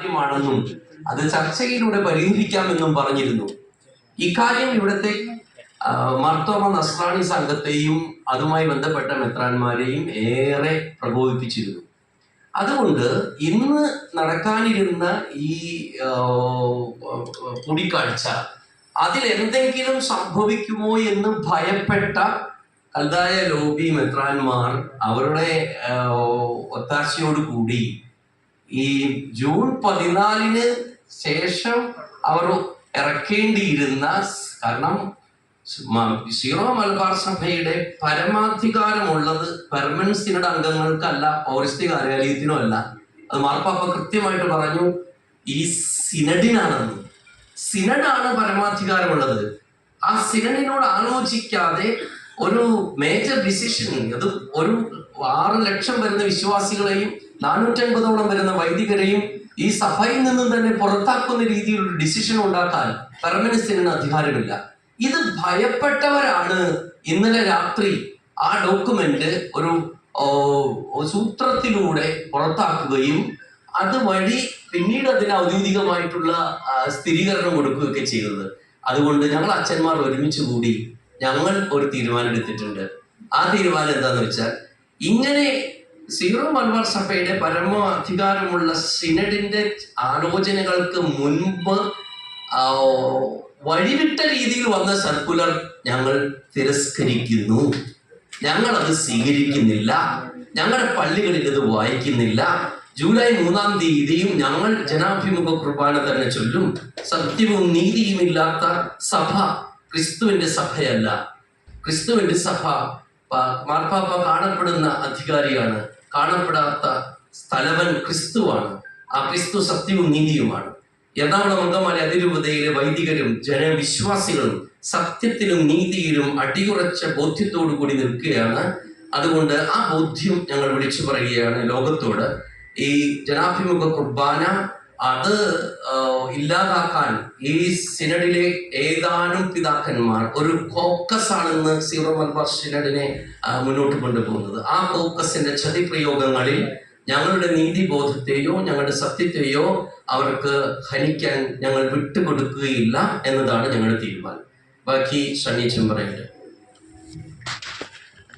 കാര്യമാണെന്നും അത് ചർച്ചയിലൂടെ പരിഹരിക്കാമെന്നും പറഞ്ഞിരുന്നു. ഇക്കാര്യം ഇവിടുത്തെ മർത്തോമ നസ്രാണി സംഘത്തെയും അതുമായി ബന്ധപ്പെട്ട മെത്രാന്മാരെയും ഏറെ പ്രകോപിപ്പിച്ചിരുന്നു അതുകൊണ്ട് ഇന്ന് നടക്കാനിരുന്ന ഈ കൂടിക്കാഴ്ച അതിൽ എന്തെങ്കിലും സംഭവിക്കുമോ എന്ന് ഭയപ്പെട്ട കൽതായ ലോബി മെത്രാന്മാർ അവരുടെ ഒത്താശയോടുകൂടി ഒത്താശയോട് കൂടി ഈ ജൂൺ പതിനാലിന് ശേഷം അവർ ഇറക്കേണ്ടിയിരുന്ന കാരണം സീറോ മലബാർ സഭയുടെ പരമാധികാരമുള്ളത് പെർമനന്റ് സിനഡ് അംഗങ്ങൾക്കല്ല പൗരസ്ത്യ കാര്യാലയത്തിനും അല്ല. അത് മാർപ്പാപ്പ കൃത്യമായിട്ട് പറഞ്ഞു ഈ സിനഡിനാണെന്ന്. സിനഡാണ് പരമാധികാരമുള്ളത്. ആ സിനഡിനോട് ആലോചിക്കാതെ ഒരു മേജർ ഡിസിഷൻ അത് ഒരു ആറ് ലക്ഷം വരുന്ന വിശ്വാസികളെയും നാനൂറ്റൻപതോളം വരുന്ന വൈദികരെയും ഈ സഭയിൽ നിന്നും തന്നെ പുറത്താക്കുന്ന രീതിയിലുള്ള ഡിസിഷൻ ഉണ്ടാക്കാൻ പെർമനൻസിന് അധികാരമില്ല. ഇത് ഭയപ്പെട്ടവരാണ്. ഇന്നലെ രാത്രി ആ ഡോക്യുമെന്റ് ഒരു സൂത്രത്തിലൂടെ പുറത്താക്കുകയും അതുവഴി പിന്നീട് അതിന് ഔദ്യോഗികമായിട്ടുള്ള സ്ഥിരീകരണം കൊടുക്കുകയൊക്കെ ചെയ്തത്. അതുകൊണ്ട് ഞങ്ങൾ അച്ഛന്മാർ ഒരുമിച്ച് കൂടി ഞങ്ങൾ ഒരു തീരുമാനം എടുത്തിട്ടുണ്ട്. ആ തീരുമാനം എന്താന്ന് വെച്ചാൽ ഇങ്ങനെ സീറോ മലബാർ സഭയുടെ പരമ അധികാരമുള്ള സിനഡിന്റെ ആലോചനകൾക്ക് മുൻപ് വഴിവിട്ട രീതിയിൽ വന്ന സർക്കുലർ ഞങ്ങൾ തിരസ്കരിക്കുന്നു. ഞങ്ങൾ അത് സ്വീകരിക്കുന്നില്ല. ഞങ്ങളുടെ പള്ളികളിൽ ഇത് വായിക്കുന്നില്ല. ജൂലൈ മൂന്നാം തീയതിയും ഞങ്ങൾ ജനാഭിമുഖ കുർബാന തന്നെ ചൊല്ലും. സത്യവും നീതിയും ഇല്ലാത്ത സഭ ക്രിസ്തുവിന്റെ സഭയല്ല. ക്രിസ്തുവിന്റെ സഭ മാർപ്പാപ്പ കാണപ്പെടുന്ന അധികാരിയാണ് കാണപ്പെടാത്ത സ്ഥലവൻ ക്രിസ്തുവാണ്. ആ ക്രിസ്തു സത്യവും നീതിയുമാണ്. എറണാകുളം അങ്കമാലി അതിരൂപതയിലെ വൈദികരും ജനവിശ്വാസികളും സത്യത്തിലും നീതിയിലും അടിയുറച്ച ബോധ്യത്തോടു കൂടി നിൽക്കുകയാണ്. അതുകൊണ്ട് ആ ബോധ്യം ഞങ്ങൾ വിളിച്ചു പറയുകയാണ് ലോകത്തോട്. ഈ ജനാഭിമുഖ കുർബാന അത് ഇല്ലാതാക്കാൻ ഈ സിനഡിലെ ഏതാനും പിതാക്കന്മാർ ഒരു കോക്കസ് ആണെന്ന് സീറോ മലബാർ സിനഡിനെ മുന്നോട്ട് കൊണ്ടുപോകുന്നത്. ആ കോക്കസിന്റെ ചതിപ്രയോഗങ്ങളിൽ ഞങ്ങളുടെ നീതിബോധത്തെയോ ഞങ്ങളുടെ സത്യത്തെയോ അവർക്ക് ഹനിക്കാൻ ഞങ്ങൾ വിട്ടുകൊടുക്കുകയില്ല എന്നതാണ് ഞങ്ങളുടെ തീരുമാനം. ബാക്കി ഷണീച്ചും പറയട്ടെ